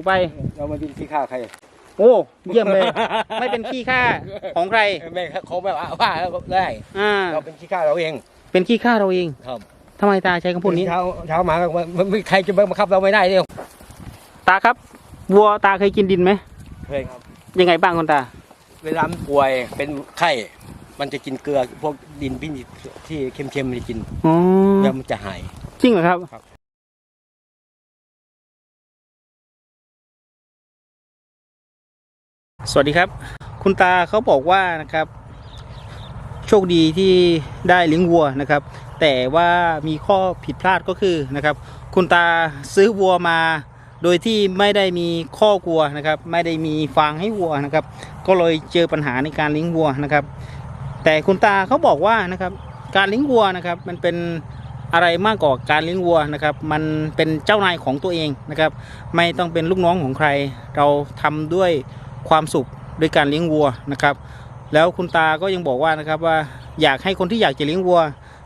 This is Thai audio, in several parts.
ถูกไป เรามาดินที่ฆ่าใครโอ้เยี่ยมเลย ไม่เป็นขี้ข้าของใครไม่เขาแบบว่าว่าแล้วก็ได้อ่าเราเป็นขี้ฆ่าเราเอง เป็นขี้ข้าเราเองครับทำไมตาใช้คำพูดนี้เช้าเช้ามาก็มันไม่ใครจะบังคับเราไม่ได้เนี่ยตาครับวัวตาเคยกินดินไหมเคยครับยังไงบ้างคุณตา เวลามันป่วยเป็นไข้มันจะกินเกลือพวกดินพี่ที่เค็มๆมันจะกินอ๋อแล้วมันจะหายจริงเหรอครับ สวัสดีครับ คุณตาเขาบอกว่านะครับ โชคดีที่ได้เลี้ยงวัวนะครับ แต่ว่ามีข้อผิดพลาดก็คือนะครับ คุณตาซื้อวัวมา โดยที่ไม่ได้มีข้อกลัวนะครับ ไม่ได้มีฟางให้วัวนะครับ ก็เลยเจอปัญหาในการเลี้ยงวัวนะครับ แต่คุณตาเขาบอกว่านะครับ การเลี้ยงวัวนะครับ มันเป็นอะไรมากกว่าการเลี้ยงวัวนะครับ มันเป็นเจ้านายของตัวเองนะครับ ไม่ต้องเป็นลูกน้องของใคร เราทำด้วย ความสุขด้วยการเลี้ยงวัวนะครับ แล้วคุณตาก็ยังบอกว่านะครับว่าอยากให้คนที่อยากจะเลี้ยงวัว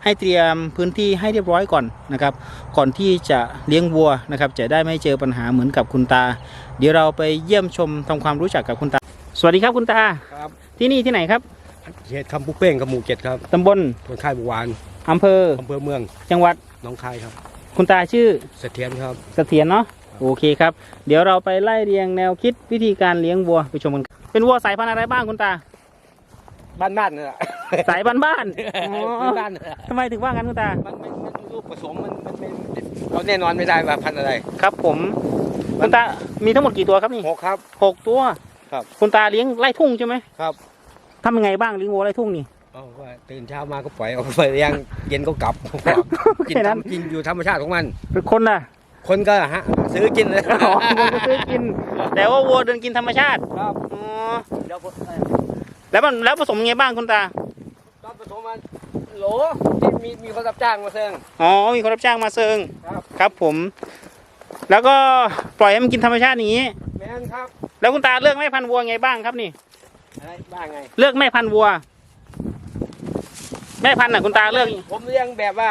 ให้เตรียมพื้นที่ให้เรียบร้อยก่อนนะครับ ก่อนที่จะเลี้ยงวัวนะครับ จะได้ไม่เจอปัญหาเหมือนกับคุณตา เดี๋ยวเราไปเยี่ยมชมทำความรู้จักกับคุณตา สวัสดีครับคุณตาครับที่นี่ที่ไหนครับเขตคำปุเป้งกับหมู่เจ็ดครับตำบลคนค่ายบุวานอำเภออำเภอเมือง จังหวัดหน้องคายครับ คุณตาชื่อเสถียรครับเสถียรเนาะ โอเคครับ เดี๋ยวเราไปไล่เรียงแนวคิดวิธีการเลี้ยงวัวไปชมกันครับเป็นวัวสายพันธุ์อะไรบ้างคุณตา บ้านบ้านๆนั่นแหละสายบ้านบ้านๆอ๋อบ้านๆนั่นแหละทำไมถึงว่างั้นคุณตา มันมันมันลูกผสมมันมันไม่เราแน่นอนไม่ได้ว่าพันธุ์อะไรครับผมคุณตามีทั้งหมดกี่ตัวครับนี่หกครับ หกตัวครับ คุณตาเลี้ยงไล่ทุ่งใช่ไหมครับทำยังไงบ้างเลี้ยงวัวไล่ทุ่งนี่ เอาว่าตื่นเช้ามาก็ปล่อยออกไปเลี้ยงเย็นก็กลับ กินแค่นั้น ทำกินอยู่ธรรมชาติของมันเป็นคนน่ะ คนก็ฮะซื้อกินเลยอ๋อคนก็ซื้อกิน แต่ว่าวัวเดินกินธรรมชาติครับอ๋อเดี๋ยวผมแล้วมันแล้วผสมยังไงบ้างคุณตาตอนผสมมันโหลที่มีมีคนรับจ้างมาเซิงอ๋อมีคนรับจ้างมาเซิงครับครับผม แล้วก็ปล่อยให้มันกินธรรมชาติอย่างนี้แม่นครับ แล้วคุณตาเลือกแม่พันธุ์วัวไงบ้างครับนี่อะไรบ้าไง เลือกแม่พันธุ์วัว แม่พันธุ์น่ะคุณตาเลือก ผมเลี้ยงแบบว่า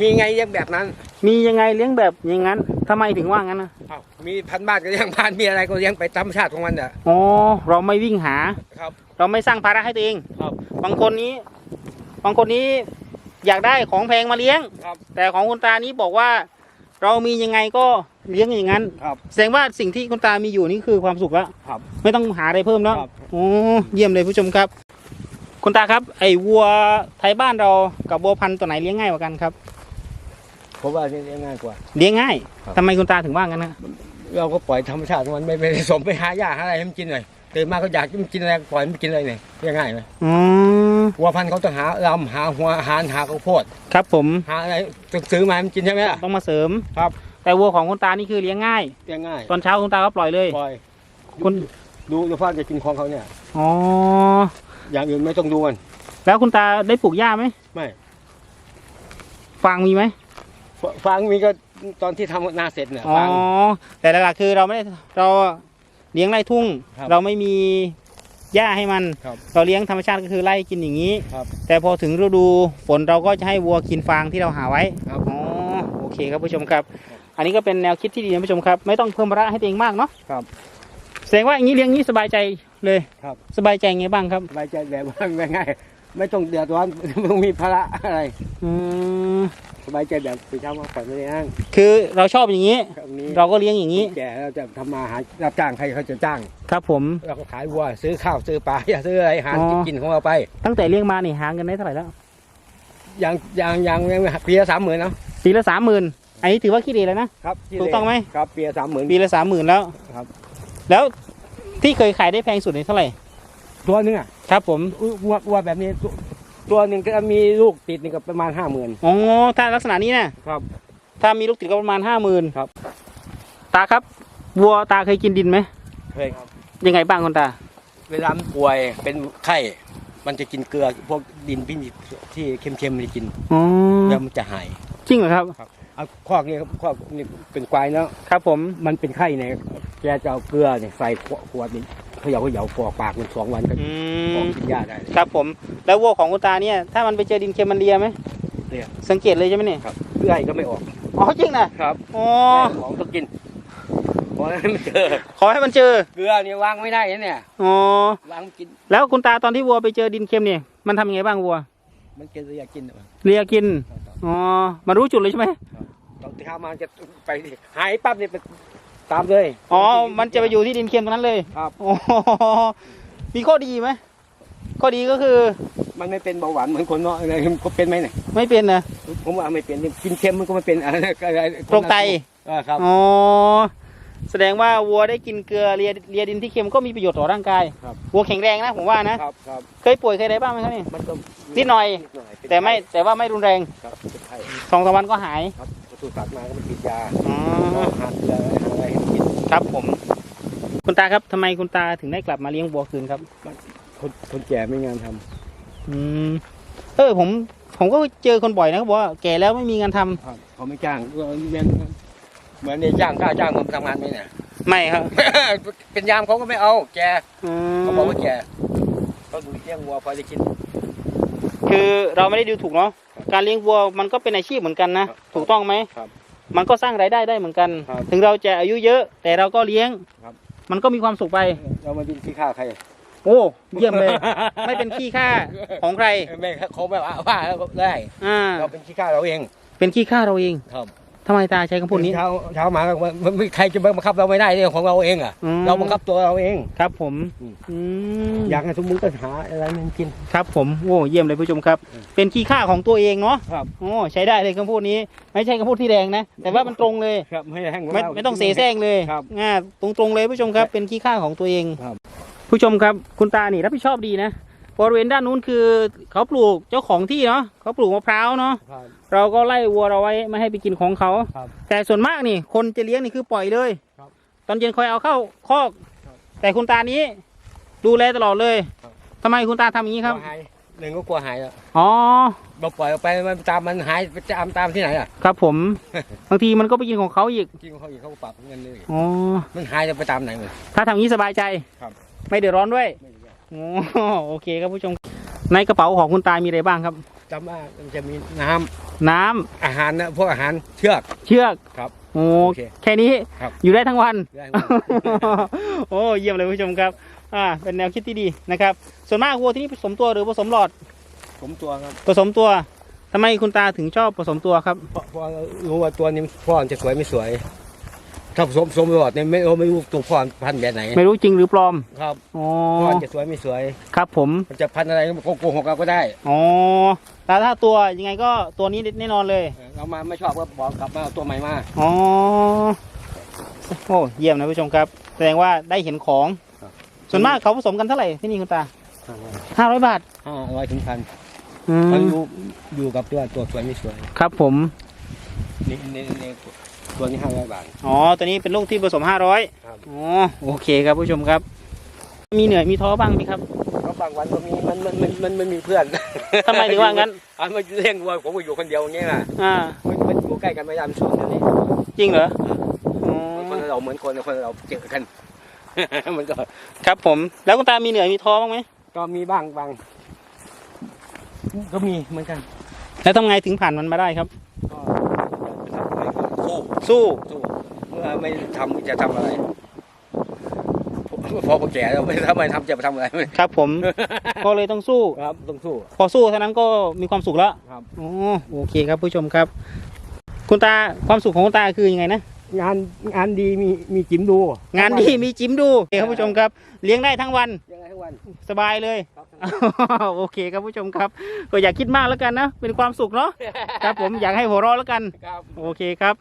มีไงเลี้ยงแบบนั้น มียังไงเลี้ยงแบบอย่างนั้นทำไมถึงว่างั้นนะอ้าวมีพันธุ์บ้านก็เลี้ยงพันธุ์มีอะไรก็เลี้ยงไปธรรมชาติของมันอะอ๋อเราไม่วิ่งหา ครับ เราไม่สร้างภาระให้ตัวเองครับ บางคนนี้ บางคนนี้อยากได้ของแพงมาเลี้ยง ครับ แต่ของคุณตานี้บอกว่า เรามียังไงก็เลี้ยงอย่างนั้น ครับ แสดงว่าสิ่งที่คุณตามีอยู่นี่คือความสุขแล้วครับ ไม่ต้องหาอะไรเพิ่มเนาะครับ โอ้เยี่ยมเลยผู้ชมครับ คุณตาครับ ไอ้วัวไทยบ้านเรากับวัวพันธุ์ตัวไหนเลี้ยงง่ายกว่ากันครับ ผมว่าเลี้ยงง่ายกว่า เลี้ยงง่ายครับ ทำไมคุณตาถึงว่างั้นนะเราก็ปล่อยธรรมชาติของมันไม่ไม่ได้สมไปหาหญ้าหาอะไรให้มันกินเลยตื่นมาก็อยากให้มันกินอะไรปล่อยมันกินเลยเนี่ยเลี้ยงง่ายไหมอ๋อวัวพันธุ์เขาต้องหาลำหาหัวอาหารหาข้าวโพดครับผมหาอะไรต้องซื้อมาให้มันกินใช่ไหมล่ะ ต้องมาเสริมครับ แต่วัวของคุณตานี่คือเลี้ยงง่าย เลี้ยงง่ายตอนเช้าคุณตาก็ปล่อยเลยปล่อยคุณดูดูพ่อจะกินของเขาเนี่ย อ๋ออย่างอื่นไม่ต้องดูมันแล้วคุณตาได้ปลูกหญ้าไหมไม่ ฟางมีไหม ฟฟางมีก็ตอนที่ทำนาเสร็จเนี่ยอ๋อ ฟาง แต่หลักๆคือเราไม่ได้เราเลี้ยงไร่ทุ่ง ครับเราไม่มีหญ้าให้มัน ครับเราเลี้ยงธรรมชาติก็คือไล่กินอย่างนี้ ครับ แต่พอถึงฤดูฝนเราก็จะให้วัวกินฟางที่เราหาไว้ ครับ อ๋อโอเคครับผู้ชมครับ อันนี้ก็เป็นแนวคิดที่ดีนะผู้ชมครับ ไม่ต้องเพิ่มภาระให้ตัวเองมากเนาะครับแสดงว่าอย่างนี้เลี้ยงนี้สบายใจเลยครับ สบายใจไงบ้างครับสบายใจแบบว่าง่ายๆไม่ต้องเดือดร้อน ไม่ต้องมีภาระอะไรอืม สบายใจแบบไปเช้ามาปล่อยไม่ได้อ้างคือเราชอบอย่างนี้ครับนี้เราก็เลี้ยงอย่างนี้ แก่เราจะทำมาหารับจ้างใครเขาจะจ้าง ครับผม เราก็ขายวัวซื้อข้าวซื้อปลา อย่าซื้ออะไรหาอ๋อ กินของเราไปตั้งแต่เลี้ยงมานี่หาเงินได้เท่าไหร่แล้ว อย่างอย่างอย่างอย่างปีละสามหมื่นเนาะปีละสามหมื่นอันนี้ถือว่าคิดดีแล้วนะ ครับถูกต้องไหม ครับปีละสามหมื่น ปีละสามหมื่นแล้วครับ แล้วที่เคยขายได้แพงสุดนี่เท่าไหร่ ตัวหนึงอะครับผมอุ๊ยวัววัวแบบนี้ตัว ตัวหนึ่งก็มีลูกติดนี่ก็ประมาณห้าหมื่นอ๋อถ้าลักษณะนี้นะครับ ถ้ามีลูกติดก็ประมาณห้าหมื่นครับ ตาครับ วัวตาเคยกินดินไหมเคยครับ ยังไงบ้างคุณตา เวลามันป่วยเป็นไข้มันจะกินเกลือพวกดินพี่ที่เค็มๆมันจะกินอ๋อแล้วมันจะหายจริงเหรอครับเอาคอกนี่ครับคอกนี่เป็นควายเนาะครับ ผมมันเป็นไข้เนี่ยแกจะเอาเกลือเนี่ยใส่ขวดขวดนี่ เขย่าเขย่ากรอกปากมันสองวันก็อืออกมกินยาได้ ครับผม แล้ววัวของคุณตาเนี่ย ถ้ามันไปเจอดินเค็มมันเลียไหมเลีย สังเกตเลยใช่ไหมเนี่ยครับเลือดก็ไม่ออกอ๋อจริงนะครับอ๋อของต้องกินขอให้มันเจอขอให้มันเจอเกลือเนี่ยวางไม่ได้นะเนี่ยอ๋อวางกินแล้วคุณตาตอนที่วัวไปเจอดินเค็มเนี่ยมันทำยังไงบ้างวัวมันกินหรืออยากกินอะเลียกินอ๋อมันรู้จุดเลยใช่ไหมตอนที่ข้ามาจะไปดิหายปั๊บเนี่ยไป ตามเลย อ๋อ มันจะไปอยู่ที่ดินเค็มตรงนั้นเลยครับอ๋อมีข้อดีไหมข้อดีก็คือมันไม่เป็นเบาหวานเหมือนคนเนาะอะไรก็เป็นไหมเนี่ยไม่เป็นนะผมว่าไม่เป็นกินเค็มมันก็ไม่เป็นอะไรอะไรโรคไตเออครับอ๋อแสดงว่าวัวได้กินเกลือเลียเลียดินที่เค็มก็มีประโยชน์ต่อร่างกายครับวัวแข็งแรงนะผมว่านะครับครับเคยป่วยเคยอะไรบ้างไหมครับนี่มันก็นิดหน่อยนิดหน่อยเป็นแต่ไม่แต่ว่าไม่รุนแรงครับเป็นไข้สองสามวันก็หายครับปศุสัตว์มาก็มันกินยาอ๋อหาเกลือ ครับผม คุณตาครับทำไมคุณตาถึงได้กลับมาเลี้ยงวัวคืนครับ คนคนแก่ไม่งานทำอืมเออผม ผมก็เจอคนบ่อยนะเขาบอกว่าแก่แล้วไม่มีงานทำครับเขาไม่จ้างก็เหมือนเหมือนเนี่ยจ้างกล้าจ้างผมทำงานไหมเนี่ย ไม่ครับเป็นยามเขาก็ไม่เอาแกอืมเขาบอกว่าแกเขาดูเลี้ยงวัวพอจะกิน คือเราไม่ได้ดูถูกเนาะการเลี้ยงวัวมันก็เป็นอาชีพเหมือนกันนะครับถูกต้องไหมครับ มันก็สร้างรายได้ได้เหมือนกัน ครับถึงเราจะอายุเยอะ แต่เราก็เลี้ยง ครับ มันก็มีความสุขไป เรามาดินที่ข้าใครโอ้ เยี่ยมเลย ไม่เป็นขี้ข้าของใคร ไม่เขาแบบว่าว่าแล้วก็ได้อ่า เราเป็นขี้ข้าเราเองเป็นขี้ข้าเราเอง ครับ ทำไมตาใช้คำพูดนี้ เช้าเช้ามาก็มันไม่ใครจะบังคับเราไม่ได้เรื่องของเราเองอะ อืม เราบังคับตัวเราเอง ครับผมอืม อืมอยากให้ทุกมื้อก็หาอะไรมันกิน ครับผมโอ้เยี่ยมเลยผู้ชมครับอืมเป็นขี้ข้าของตัวเองเนาะครับ โอ้ใช้ได้เลยคำพูดนี้ ไม่ใช่คำพูดที่แรงนะ แต่ว่ามันตรงเลย ครับไม่แห้ง ไม่ไม่ต้องเสแสร้งเลยครับอ่าตรงๆเลยผู้ชมครับ เป็นขี้ข้าของตัวเอง ครับ ผู้ชมครับคุณตานี่รับผิดชอบดีนะ บริเวณด้านนู้นคือเขาปลูกเจ้าของที่เนาะเขาปลูกมะพร้าวเนาะครับ เราก็ไล่วัวเราไว้ไม่ให้ไปกินของเขา ครับ แต่ส่วนมากนี่ คนจะเลี้ยงนี่คือปล่อยเลย ครับ ตอนเย็นคอยเอาเข้าคอก ครับแต่คุณตานี้ ดูแลตลอดเลยครับ ทำไมคุณตาทำอย่างนี้ครับ กลัวหายหนึ่งก็กลัวหายแล้วอ๋อ เราปล่อยออกไปมันตามมันหายไปตามตามที่ไหนอะครับผม บางทีมันก็ไปกินของเขาอีก กินของเขาอีกเขาก็ปรับเงินเลยอ๋อ มันหายจะไปตามไหนมัน ถ้าทำอย่างนี้สบายใจ ครับ ไม่เดือดร้อนด้วย ไม่รู้ว่าโอ้โอเคครับผู้ชม ในกระเป๋าของคุณตามีอะไรบ้างครับ จำว่ามันจะมีน้ำน้ำอาหารนะพวกอาหารเชือก เชือกครับ โอ้โอเคแค่นี้ครับ อยู่ได้ทั้งวัน ได้โอ้เยี่ยมเลยผู้ชมครับ อ่า เป็นแนวคิดที่ดีนะครับ ส่วนมากวัวที่นี่ผสมตัวหรือผสมหลอด ผมตัวครับผสมตัวทำไมคุณตาถึงชอบผสมตัวครับ เพราะเพราะรู้ว่าตัวนี้พ่อมันจะสวยไม่สวย ถ้าผสมผสมตลอดเนี่ยไม่รู้ไม่รู้ตัวพ่อพันธุ์แบบไหนไม่รู้จริงหรือปลอมครับอ๋อพ่อจะสวยไม่สวย ครับผมมันจะพันธุ์อะไรก็โกหกเราก็ได้อ๋อแต่ถ้าตัวยังไงก็ตัวนี้แน่นอนเลย เรามาไม่ชอบก็บอกกลับมาเอาตัวใหม่มาอ๋อโอ้เยี่ยมนะผู้ชมครับ แสดงว่าได้เห็นของ ส่วนมากเขาผสมกันเท่าไหร่ที่นี่คุณตาห้าร้อยบาทห้าร้อยถึงพันอืเขามอยู่อยู่กับตัวตัวสวยไม่สวย ครับผมนี่นี่นี่ ตัวนี้ห้าร้อยบาท อ๋อ ตัวนี้เป็นลูกที่ผสมห้าร้อยครับ อ๋อ โอเคครับผู้ชมครับ มีเหนื่อยมีท้อบ้างไหมครับ ก็บางวันก็มีมันมันมันมันมันมีเพื่อนทำไมถึงว่างั้น อันมาเลี้ยงวัวผมก็อยู่คนเดียวอย่างเงี้ยนะอ่า มันมันอยู่ใกล้กันไม่ยามสวนกันนี่จริงเหรอ อ๋อคนเราเหมือนคนคนเราเจอกัน มันก็ครับผม แล้วคุณตามีเหนื่อยมีท้อบ้างไหม ก็มีบ้างบางก็มีเหมือนกัน แล้วทำไงถึงผ่านมันมาได้ครับ ก็จะทำอะไรก็ สู้สู้สู้เมื่อไม่ทำจะทำอะไรพอพอแก่แล้วไม่ถ้าไม่ทำจะไปทำอะไรครับ ผม ก็เลยต้องสู้ครับต้องสู้ พอสู้เท่านั้นก็มีความสุขแล้วครับอ๋อโอเคครับผู้ชมครับ คุณตาความสุขของคุณตาคือยังไงนะงานงานดีมีมีจิ้มดู งานดีมีจิ้มดูโอเคครับผู้ชมครับ เลี้ยงได้ทั้งวันยังไงทั้งวัน สบายเลยครับโอเคครับผู้ชมครับ ก็อย่าคิดมากแล้วกันนะเป็นความสุขเนาะครับผมอยากให้หัวเราะแล้วกันครับโอเคครับ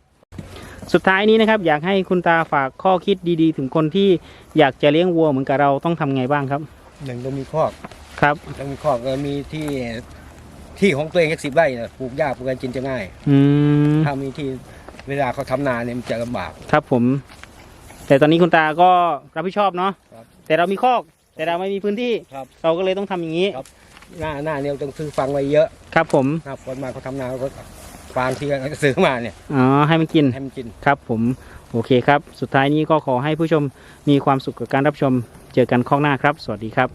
สุดท้ายนี้นะครับ อยากให้คุณตาฝากข้อคิดดีๆ ถึงคนที่อยากจะเลี้ยงวัวเหมือนกับเราต้องทำไงบ้างครับหนึ่งต้องมีคอกครับ ต้องมีคอกแล้วมีที่ที่ของตัวเองสักสิบไร่น่ะปลูกหญ้าปลูกอะไรกินจะง่าย อืมถ้ามีที่เวลาเขาทำนาเนี่ยมันจะลำบาก ครับผม แต่ตอนนี้คุณตาก็รับผิดชอบเนาะครับ แต่เรามีคอก แต่เราไม่มีพื้นที่ ครับ เราก็เลยต้องทำอย่างนี้ ครับ หน้าหน้าเนี่ยต้องซื้อฟังไว้เยอะครับผม หน้าฝนมาเขาทำนาเขาก็ ฟางที่เขาซื้อมาเนี่ยอ๋อให้มันกินให้มันกินครับผมโอเคครับ สุดท้ายนี้ก็ขอให้ผู้ชมมีความสุขกับการรับชม เจอกันข้องหน้าครับ สวัสดีครับ